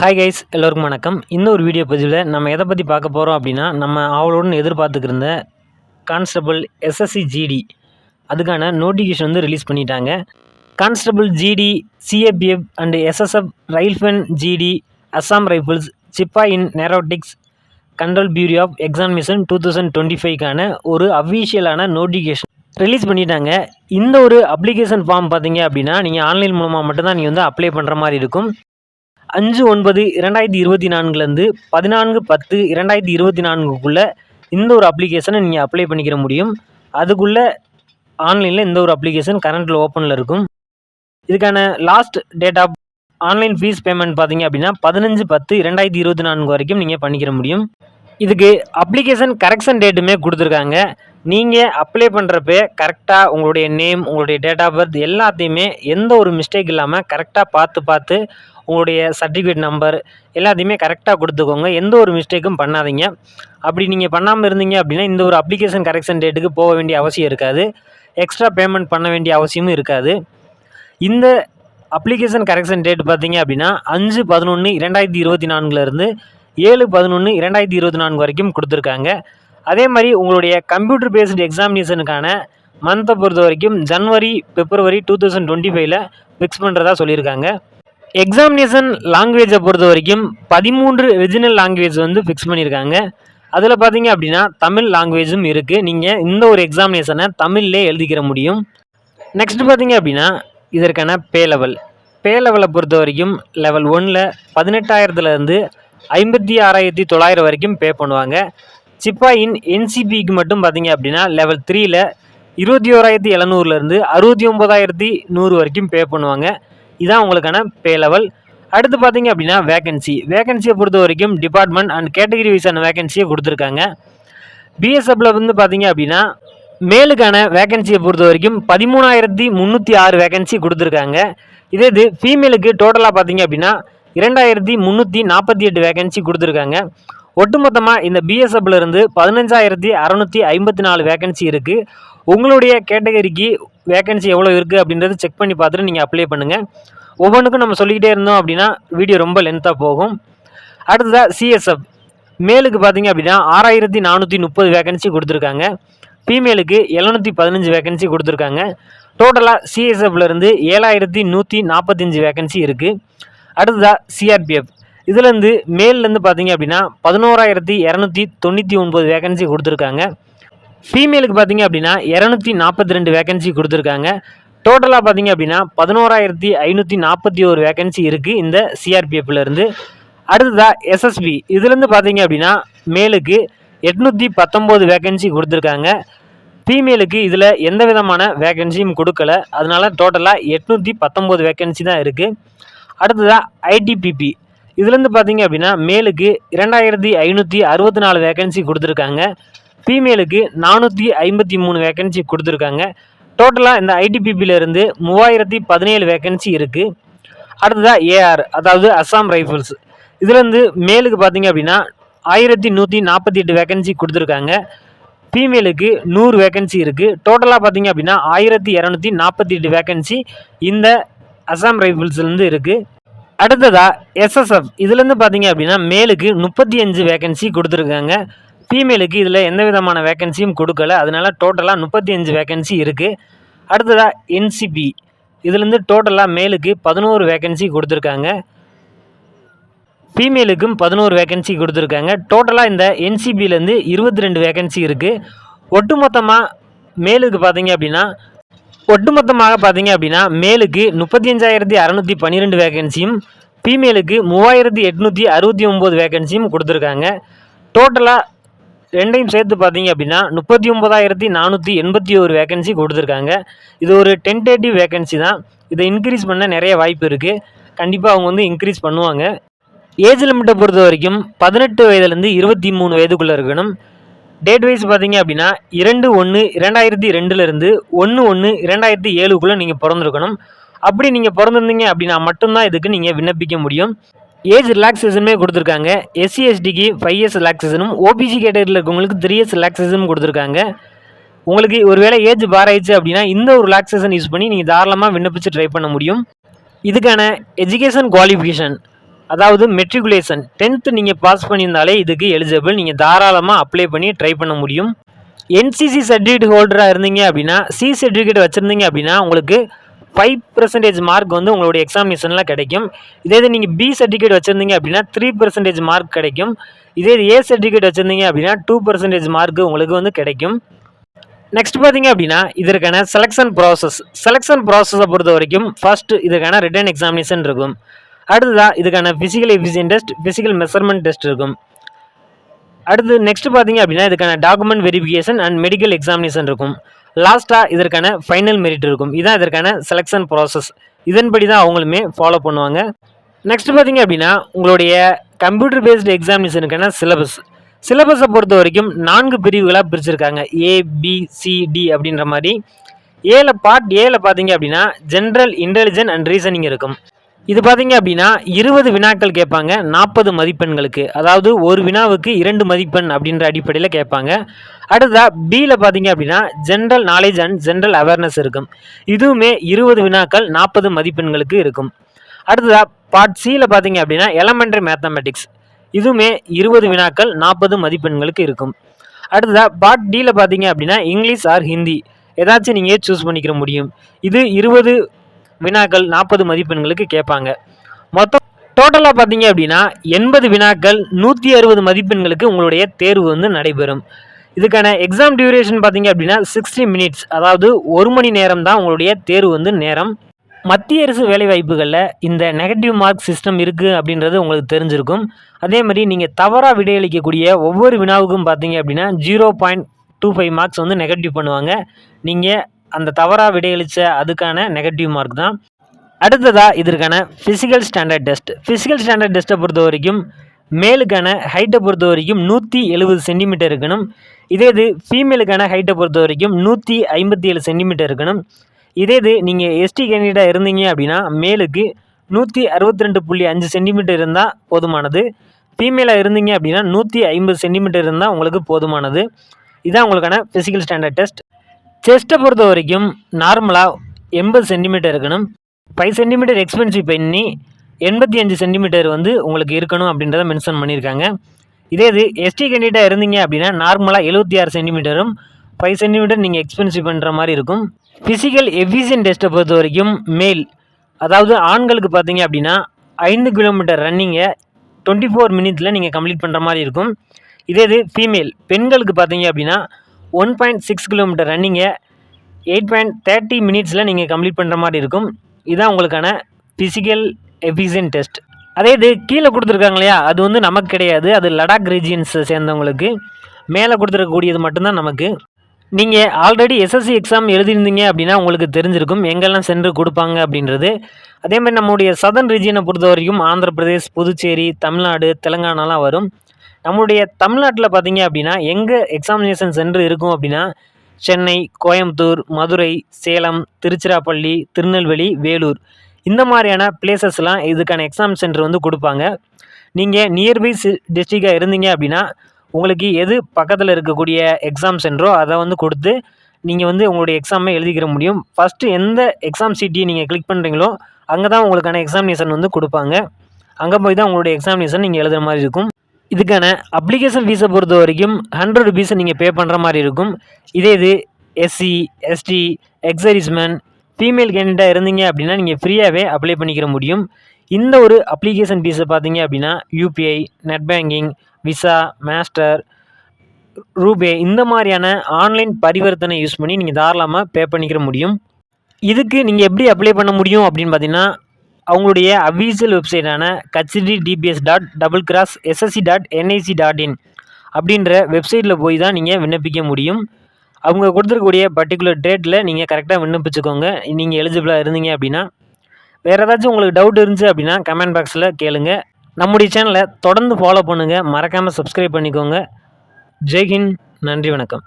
Hi guys எல்லோருக்கும் வணக்கம். இந்த ஒரு வீடியோ பதிவில் நம்ம எதை பற்றி பார்க்க போகிறோம் அப்படின்னா நம்ம ஆவலுடன் எதிர்பார்த்துக்கிருந்த கான்ஸ்டபிள் எஸ்எஸ்சி ஜிடி அதுக்கான நோட்டிஃபிகேஷன் வந்து ரிலீஸ் பண்ணிட்டாங்க. Constable GD CAPF and SSF rifleman GD Assam Rifles sepoy in narcotics control bureau of examination two thousand twenty ஃபைவ்க்கான ஒரு அஃபீஷியலான நோட்டிஃபிகேஷன் ரிலீஸ் பண்ணிட்டாங்க. இந்த ஒரு அப்ளிகேஷன் ஃபார்ம் பார்த்தீங்க அப்படின்னா நீங்கள் ஆன்லைன் மூலமாக மட்டும்தான் நீங்கள் வந்து அப்ளை பண்ணுற மாதிரி இருக்கும். அஞ்சு ஒன்பது இரண்டாயிரத்தி இருபத்தி நான்குலேருந்து பதினான்கு பத்து இரண்டாயிரத்தி இருபத்தி நான்குக்குள்ளே இந்த ஒரு அப்ளிகேஷனை நீங்கள் அப்ளை பண்ணிக்கிற முடியும். அதுக்குள்ளே ஆன்லைனில் இந்த ஒரு அப்ளிகேஷன் கரண்ட்டில் ஓப்பனில் இருக்கும். இதுக்கான last date of online fee payment பார்த்தீங்க அப்படின்னா பதினஞ்சு பத்து இரண்டாயிரத்தி இருபத்தி நான்கு வரைக்கும் நீங்கள் பண்ணிக்கிற முடியும். இதுக்கு அப்ளிகேஷன் கரெக்ஷன் டேட்டுமே கொடுத்துருக்காங்க. நீங்கள் அப்ளை பண்ணுறப்ப கரெக்டாக உங்களுடைய நேம் உங்களுடைய டேட் ஆஃப் பர்த் எல்லாத்தையுமே எந்த ஒரு மிஸ்டேக் இல்லாமல் கரெக்டாக பார்த்து பார்த்து உங்களுடைய சர்டிஃபிகேட் நம்பர் எல்லாத்தையுமே கரெக்டாக கொடுத்துக்கோங்க. எந்த ஒரு மிஸ்டேக்கும் பண்ணாதீங்க. அப்படி நீங்கள் பண்ணாமல் இருந்தீங்க அப்படின்னா இந்த ஒரு அப்ளிகேஷன் கரெக்ஷன் டேட்டுக்கு போக வேண்டிய அவசியம் இருக்காது. எக்ஸ்ட்ரா பேமெண்ட் பண்ண வேண்டிய அவசியமும் இருக்காது. இந்த அப்ளிகேஷன் கரெக்ஷன் டேட் பார்த்தீங்க அப்படின்னா அஞ்சு பதினொன்று இரண்டாயிரத்தி இருபத்தி நான்குலேருந்து ஏழு பதினொன்று இரண்டாயிரத்தி இருபத்தி நான்கு வரைக்கும் கொடுத்துருக்காங்க. அதே மாதிரி உங்களுடைய கம்ப்யூட்டர் பேஸ்டு எக்ஸாமினேஷனுக்கான மந்த்தை பொறுத்த வரைக்கும் ஜனவரி பிப்ரவரி டூ தௌசண்ட் டுவெண்ட்டி ஃபைவ்ல ஃபிக்ஸ் பண்ணுறதா சொல்லியிருக்காங்க. எக்ஸாமினேஷன் லாங்குவேஜை பொறுத்த வரைக்கும் பதிமூன்று ரிஜினல் லாங்குவேஜ் வந்து ஃபிக்ஸ் பண்ணியிருக்காங்க. அதில் பார்த்தீங்க அப்படின்னா தமிழ் லாங்குவேஜும் இருக்குது நீங்கள் இந்த ஒரு எக்ஸாமினேஷனை தமிழ்லே எழுதிக்கிற முடியும். நெக்ஸ்ட் பார்த்தீங்க அப்படின்னா இதற்கான பே லெவல் பே லெவலை பொறுத்த வரைக்கும் லெவல் ஒனில் பதினெட்டாயிரத்துலேருந்து ஐம்பத்தி ஆறாயிரத்தி தொள்ளாயிரம் வரைக்கும் பே பண்ணுவாங்க. சிப்பாயின் என்சிபிக்கு மட்டும் பார்த்தீங்க அப்படின்னா லெவல் த்ரீயில் இருபத்தி ஓராயிரத்தி எழுநூறுலேருந்து அறுபத்தி ஒம்பதாயிரத்தி நூறு வரைக்கும் பே பண்ணுவாங்க. இதான் உங்களுக்கான பே லெவல் அடுத்து பார்த்தீங்க அப்படின்னா வேகன்சி வேகன்சியை பொறுத்த வரைக்கும் டிபார்ட்மெண்ட் அண்ட் கேட்டகரி வைஸான வேகன்சியை கொடுத்துருக்காங்க. பிஎஸ்எஃப்ல வந்து பார்த்தீங்க அப்படின்னா மேலுக்கான வேகன்சியை பொறுத்த வரைக்கும் பதிமூணாயிரத்தி முந்நூற்றி ஆறு வேகன்சி கொடுத்துருக்காங்க. இதே இது ஃபீமேலுக்கு டோட்டலாக பார்த்தீங்க அப்படின்னா இரண்டாயிரத்தி முந்நூற்றி நாற்பத்தி எட்டு வேகன்சி கொடுத்துருக்காங்க. ஒட்டுமொத்தமாக இந்த பிஎஸ்எஃப்ல இருந்து பதினஞ்சாயிரத்தி அறநூற்றி ஐம்பத்தி நாலு வேகன்சி இருக்குது உங்களுடைய கேட்டகரிக்கு வேகன்சி எவ்வளோ இருக்குது அப்படின்றத செக் பண்ணி பார்த்துட்டு நீங்கள் அப்ளை பண்ணுங்கள் ஒவ்வொன்றுக்கும் நம்ம சொல்லிக்கிட்டே இருந்தோம் அப்படின்னா வீடியோ ரொம்ப லென்த்தாக போகும். அடுத்ததாக சிஎஸ்எஃப் மேலுக்கு பார்த்தீங்க அப்படின்னா ஆறாயிரத்தி நானூற்றி முப்பது வேகன்சி கொடுத்துருக்காங்க. ஃபீமேலுக்கு எழுநூற்றி பதினஞ்சு வேகன்சி கொடுத்துருக்காங்க. டோட்டலாக சிஎஸ்எஃப்லேருந்து ஏழாயிரத்தி நூற்றி நாற்பத்தஞ்சு வேகன்சி இருக்குது அடுத்ததாக சிஆர்பிஎஃப் இதுலேருந்து மேல்லேருந்து பார்த்தீங்க அப்படின்னா பதினோராயிரத்தி இரநூத்தி தொண்ணூற்றி ஒன்பது வேகன்சி கொடுத்துருக்காங்க. ஃபீமேலுக்கு பார்த்தீங்க அப்படின்னா இரநூத்தி நாற்பத்தி ரெண்டு வேகன்சி கொடுத்துருக்காங்க. டோட்டலாக பார்த்தீங்க அப்படின்னா பதினோராயிரத்தி ஐநூற்றி நாற்பத்தி ஒரு வேகன்சி இருக்குது இந்த சிஆர்பிஎஃப்லேருந்து அடுத்ததாக எஸ்எஸ்பி இதுலேருந்து பார்த்தீங்க அப்படின்னா மேலுக்கு எட்நூற்றி பத்தொம்போது வேகன்சி கொடுத்துருக்காங்க. ஃபீமேலுக்கு இதில் எந்த விதமான வேகன்சியும் கொடுக்கல. அதனால டோட்டலாக எட்நூற்றி பத்தொம்போது வேகன்சி தான் இருக்குது அடுத்ததாக ஐடிபிபி இதுலேருந்து பார்த்தீங்க அப்படின்னா மேலுக்கு இரண்டாயிரத்தி ஐநூற்றி அறுபத்தி நாலு வேகன்சி கொடுத்துருக்காங்க. ஃபீமேலுக்கு நானூற்றி ஐம்பத்தி மூணு வேக்கன்சி கொடுத்துருக்காங்க. டோட்டலாக இந்த ஐடிபிபியிலேருந்து மூவாயிரத்தி பதினேழு வேக்கன்சி இருக்குது அடுத்ததாக ஏஆர் அதாவது அஸ்ஸாம் ரைஃபிள்ஸ் இதுலேருந்து மேலுக்கு பார்த்தீங்க அப்படின்னா ஆயிரத்தி நூற்றி நாற்பத்தி எட்டு வேக்கன்சி கொடுத்துருக்காங்க. ஃபீமேலுக்கு நூறு வேக்கன்சி இருக்குது டோட்டலாக பார்த்தீங்க அப்படின்னா ஆயிரத்தி இரநூத்தி நாற்பத்தி எட்டு வேக்கன்சி இந்த அஸ்ஸாம் ரைஃபிள்ஸ்லேருந்து இருக்குது அடுத்ததாக எஸ்எஸ்எஃப் இதுலேருந்து பார்த்தீங்க அப்படின்னா மேலுக்கு முப்பத்தி அஞ்சு வேக்கன்சி கொடுத்துருக்காங்க. ஃபீமேலுக்கு இதில் எந்த விதமான வேக்கன்சியும் கொடுக்கல. அதனால டோட்டலாக முப்பத்தி அஞ்சு வேக்கன்சி இருக்குது அடுத்ததாக என்சிபி இதுலேருந்து டோட்டலாக மேலுக்கு பதினோரு வேக்கன்சி கொடுத்துருக்காங்க. ஃபீமேலுக்கும் பதினோரு வேக்கன்சி கொடுத்துருக்காங்க. டோட்டலாக இந்த என்சிபிலேருந்து இருபத்தி ரெண்டு வேகன்சி இருக்குது ஒட்டுமொத்தமாக மேலுக்கு பார்த்தீங்க அப்படின்னா ஒட்டுமொத்தமாக பார்த்தீங்க அப்படின்னா மேலுக்கு முப்பத்தி அஞ்சாயிரத்தி அறநூற்றி பன்னிரெண்டு வேகன்சியும் ஃபீமேலுக்கு மூவாயிரத்தி எட்நூற்றி அறுபத்தி ஒம்பது வேகன்சியும் கொடுத்துருக்காங்க. டோட்டலாக ரெண்டையும் சேர்த்து பார்த்தீங்க அப்படின்னா முப்பத்தி ஒன்பதாயிரத்தி நானூற்றி எண்பத்தி ஒரு வேகன்சி கொடுத்துருக்காங்க. இது ஒரு டென்டேட்டிவ் வேகன்சி தான். இதை இன்க்ரீஸ் பண்ண நிறைய வாய்ப்பு இருக்குது கண்டிப்பாக அவங்க வந்து இன்க்ரீஸ் பண்ணுவாங்க. ஏஜ் லிமிட்டை பொறுத்த வரைக்கும் பதினெட்டு வயதுலேருந்து இருபத்தி மூணு வயதுக்குள்ளே இருக்கணும். டேட் வைஸ் பார்த்தீங்க அப்படின்னா இரண்டு ஒன்று இரண்டாயிரத்தி ரெண்டுலேருந்து ஒன்று ஒன்று இரண்டாயிரத்தி ஏழுக்குள்ளே நீங்கள் பிறந்திருக்கணும். அப்படி நீங்கள் பிறந்திருந்தீங்க அப்படின்னா மட்டும்தான் இதுக்கு நீங்கள் விண்ணப்பிக்க முடியும். ஏஜ் ரிலாக்ஸேஷனுமே கொடுத்துருக்காங்க. எஸ்சி எஸ்டிக்கு ஃபைவ் இயர்ஸ் ரிலாக்ஸேஷனும் ஓபிசி கேட்டகரியில் இருக்கவங்களுக்கு த்ரீ இயர்ஸ் ரிலாக்ஸேஷனும் கொடுத்துருக்காங்க. உங்களுக்கு ஒருவேளை ஏஜ் பார் ஆயிடுச்சு அப்படின்னா இந்த ஒரு ரிலாக்ஸேஷன் யூஸ் பண்ணி நீங்கள் தாராளமாக விண்ணப்பிச்சு ட்ரை பண்ண முடியும். இதுக்கான எஜுகேஷன் குவாலிஃபிகேஷன் அதாவது மெட்ரிகுலேஷன் டென்த்து நீங்கள் பாஸ் பண்ணியிருந்தாலே இதுக்கு எலிஜிபிள் நீங்கள் தாராளமாக அப்ளை பண்ணி ட்ரை பண்ண முடியும். என்சிசி சர்டிஃபிகேட் ஹோல்டராக இருந்தீங்க அப்படின்னா சி சர்டிஃபிகேட் வச்சுருந்தீங்க அப்படின்னா உங்களுக்கு ஃபைவ் பர்சன்டேஜ் மார்க் வந்து உங்களுடைய எக்ஸாமினேஷனில் கிடைக்கும். இதே இது நீங்கள் பி சர்டிஃபிகேட் வச்சுருந்தீங்க அப்படின்னா த்ரீ பர்சன்டேஜ் மார்க் கிடைக்கும். இதே இது ஏ சர்டிஃபிகேட் வச்சுருந்தீங்க அப்படின்னா டூ பர்சன்டேஜ் மார்க் உங்களுக்கு வந்து கிடைக்கும். நெக்ஸ்ட் பார்த்தீங்க அப்படின்னா இதற்கான செலெக்ஷன் ப்ராசஸ் செலெக்ஷன் ப்ராசஸை பொறுத்த வரைக்கும் ஃபஸ்ட்டு இதுக்கான ரிட்டன் எக்ஸாமினேஷன் இருக்கும். அடுத்ததாக இதுக்கான physical efficiency test physical measurement test இருக்கும். அடுத்து நெக்ஸ்ட் பார்த்தீங்க அப்படின்னா இதுக்கான document verification and medical examination இருக்கும். லாஸ்ட்டாக இதற்கான ஃபைனல் மெரிட் இருக்கும். இதுதான் இதற்கான செலெக்ஷன் ப்ராசஸ் இதன்படி தான் அவங்களுமே ஃபாலோ பண்ணுவாங்க. நெக்ஸ்ட் பார்த்தீங்க அப்படின்னா உங்களுடைய கம்ப்யூட்டர் பேஸ்டு எக்ஸாமினேஷனுக்கான சிலபஸ் சிலபஸை பொறுத்த வரைக்கும் நான்கு பிரிவுகளாக பிரிச்சிருக்காங்க. ஏபிசிடி அப்படின்ற மாதிரி. ஏல பார்ட் ஏல பார்த்தீங்க அப்படின்னா ஜென்ரல் இன்டெலிஜென்ட் அண்ட் ரீசனிங் இருக்கும். இது பார்த்தீங்க அப்படின்னா இருபது வினாக்கள் கேட்பாங்க நாற்பது மதிப்பெண்களுக்கு. அதாவது ஒரு வினாவுக்கு இரண்டு மதிப்பெண் அப்படின்ற அடிப்படையில் கேட்பாங்க. அடுத்ததாக பியில் பார்த்தீங்க அப்படின்னா general knowledge and general awareness இருக்கும். இதுவுமே இருபது வினாக்கள் நாற்பது மதிப்பெண்களுக்கு இருக்கும். அடுத்ததாக பார்ட் சியில் பார்த்தீங்க அப்படின்னா எலமெண்ட்ரி மேத்தமெட்டிக்ஸ் இதுவுமே இருபது வினாக்கள் நாற்பது மதிப்பெண்களுக்கு இருக்கும். அடுத்ததாக பார்ட் டியில் பார்த்தீங்க அப்படின்னா இங்கிலீஷ் ஆர் ஹிந்தி ஏதாச்சும் நீங்கள் சூஸ் பண்ணிக்கிற முடியும். இது இருபது வினாக்கள் நாற்பது மதிப்பெண்களுக்கு கேட்பாங்க. மொத்தம் டோட்டலாக பார்த்தீங்க அப்படின்னா எண்பது வினாக்கள் நூற்றி அறுபது மதிப்பெண்களுக்கு உங்களுடைய தேர்வு வந்து நடைபெறும். இதுக்கான எக்ஸாம் டியூரேஷன் பார்த்தீங்க அப்படின்னா சிக்ஸ்டி மினிட்ஸ் அதாவது ஒரு மணி நேரம் தான் உங்களுடைய தேர்வு வந்து நேரம். மத்திய அரசு வேலைவாய்ப்புகளில் இந்த நெகட்டிவ் மார்க் சிஸ்டம் இருக்குது அப்படின்றது உங்களுக்கு தெரிஞ்சிருக்கும். அதே மாதிரி நீங்கள் தவறாக விடையளிக்கக்கூடிய ஒவ்வொரு வினாவுக்கும் பார்த்தீங்க அப்படின்னா zero point two five marks வந்து நெகட்டிவ் பண்ணுவாங்க. நீங்கள் அந்த தவறாக விடையளித்த அதுக்கான நெகட்டிவ் மார்க் தான். அடுத்ததாக இதற்கான physical standard test physical standard டெஸ்ட்டை பொறுத்த வரைக்கும் மேலுக்கான ஹைட்டை பொறுத்த வரைக்கும் நூற்றி எழுபது சென்டிமீட்டர் இருக்கணும். இதே இது ஃபீமேலுக்கான ஹைட்டை பொறுத்த வரைக்கும் நூற்றி ஐம்பத்தி ஏழு சென்டிமீட்டர் இருக்கணும். இதே இது நீங்கள் எஸ்டி கேண்டிடேட்டாக இருந்தீங்க அப்படின்னா மேலுக்கு நூற்றி அறுபத்தி ரெண்டு புள்ளி அஞ்சு சென்டிமீட்டர் இருந்தால் போதுமானது. ஃபீமேலாக இருந்தீங்க அப்படின்னா நூற்றி ஐம்பது சென்டிமீட்டர் இருந்தால் உங்களுக்கு போதுமானது. இதுதான் உங்களுக்கான ஃபிசிக்கல் ஸ்டாண்டர்ட் டெஸ்ட் செஸ்ட்டை பொறுத்த வரைக்கும் நார்மலாக எண்பது சென்டிமீட்டர் இருக்கணும். ஃபைவ் சென்டிமீட்டர் எக்ஸ்பென்சிவ் பண்ணி எண்பத்தி அஞ்சு சென்டிமீட்டர் வந்து உங்களுக்கு இருக்கணும் அப்படின்றத மென்ஷன் பண்ணியிருக்காங்க. இதே இது எஸ்டி கேண்டிடேட்டாக இருந்தீங்க அப்படின்னா நார்மலாக எழுபத்தி ஆறு சென்டிமீட்டரும் ஃபைவ் சென்டிமீட்டர் நீங்கள் எக்ஸ்பென்சிவ் பண்ணுற மாதிரி இருக்கும். ஃபிசிக்கல் எஃபிஷியன் டெஸ்ட்டை பொறுத்த வரைக்கும் மேல் அதாவது ஆண்களுக்கு பார்த்தீங்க அப்படின்னா ஐந்து கிலோமீட்டர் ரன்னிங்கை டுவெண்ட்டி ஃபோர் மினிட்ஸில் நீங்கள் கம்ப்ளீட் பண்ணுற மாதிரி இருக்கும். இதே இது ஃபீமேல் பெண்களுக்கு பார்த்தீங்க அப்படின்னா ஒன் பாயிண்ட் சிக்ஸ் கிலோமீட்டர் ரன்னிங்கை எயிட் பாயிண்ட் தேர்ட்டி மினிட்ஸில் நீங்கள் கம்ப்ளீட் பண்ணுற மாதிரி இருக்கும். இதுதான் உங்களுக்கான ஃபிசிக்கல் எஃபிஷியன் டெஸ்ட் அதே இது கீழே கொடுத்துருக்காங்க இல்லையா? அது வந்து நமக்கு கிடையாது. அது லடாக் ரீஜியன்ஸை சேர்ந்தவங்களுக்கு மேலே கொடுத்துருக்கக்கூடியது மட்டும்தான் நமக்கு. நீங்கள் ஆல்ரெடி எஸ்எஸ்சி எக்ஸாம் எழுதியிருந்தீங்க அப்படின்னா உங்களுக்கு தெரிஞ்சிருக்கும். எங்கெல்லாம் சென்று கொடுப்பாங்க அப்படின்றது. அதே மாதிரி சதன் சதர்ன் ரீஜியனை பொறுத்த வரைக்கும் ஆந்திர பிரதேஷ் புதுச்சேரி தமிழ்நாடு தெலுங்கானாலாம் வரும். நம்மளுடைய தமிழ்நாட்டில் பார்த்தீங்க அப்படின்னா எங்கே எக்ஸாமினேஷன் சென்டர் இருக்கும் அப்படின்னா சென்னை கோயம்புத்தூர் மதுரை சேலம் திருச்சிராப்பள்ளி திருநெல்வேலி வேலூர். இந்த மாதிரியான பிளேசஸ்லாம் இதுக்கான எக்ஸாம் சென்டர் வந்து கொடுப்பாங்க. நீங்கள் நியர்பை சி டிஸ்ட்ரிக்டாக இருந்தீங்க அப்படின்னா உங்களுக்கு எது பக்கத்தில் இருக்கக்கூடிய எக்ஸாம் சென்டரோ அதை வந்து கொடுத்து நீங்கள் வந்து உங்களுடைய எக்ஸாமை எழுதிக்கிற முடியும். ஃபஸ்ட்டு எந்த எக்ஸாம் சீட்டியை நீங்கள் கிளிக் பண்ணுறீங்களோ அங்கே தான் உங்களுக்கான எக்ஸாமினேஷன் வந்து கொடுப்பாங்க. அங்கே போய் தான் உங்களுடைய எக்ஸாமினேஷன் நீங்கள் எழுதுகிற மாதிரி இருக்கும். இதுக்கான அப்ளிகேஷன் ஃபீஸை பொறுத்த வரைக்கும் ஹண்ட்ரட் ருபீஸை நீங்கள் பே பண்ணுற மாதிரி இருக்கும். இதே இது SC ST ex serviceman female கேண்டிடேட்டாக இருந்தீங்க அப்படின்னா நீங்கள் ஃப்ரீயாகவே அப்ளை பண்ணிக்கிற முடியும். இந்த ஒரு அப்ளிகேஷன் ஃபீஸை பார்த்தீங்க அப்படின்னா UPI net banking Visa Master RuPay இந்த மாதிரியான ஆன்லைன் பரிவர்த்தனை யூஸ் பண்ணி நீங்கள் தாராளமாக பே பண்ணிக்கிற முடியும். இதுக்கு நீங்கள் எப்படி அப்ளை பண்ண முடியும் அப்படின்னு பார்த்தீங்கன்னா அவங்களுடைய அஃபீஷியல் வெப்சைட்டான கச்சிடி TPS dot double cross SSC dot NIC dot in அப்படின்ற வெப்சைட்டில் போய் தான் நீங்கள் விண்ணப்பிக்க முடியும். அவங்க கொடுத்துருக்கக்கூடிய பர்டிகுலர் டேட்டில் நீங்கள் கரெக்டாக விண்ணப்பிச்சுக்கோங்க. நீங்கள் எலிஜிபிளாக இருந்தீங்க அப்படின்னா வேறு ஏதாச்சும் உங்களுக்கு டவுட் இருந்துச்சு அப்படின்னா கமெண்ட் பாக்ஸில் கேளுங்க. நம்முடைய சேனலை தொடர்ந்து ஃபாலோ பண்ணுங்கள் மறக்காமல் சப்ஸ்கிரைப் பண்ணிக்கோங்க. ஜெய்ஹிந்த் நன்றி வணக்கம்.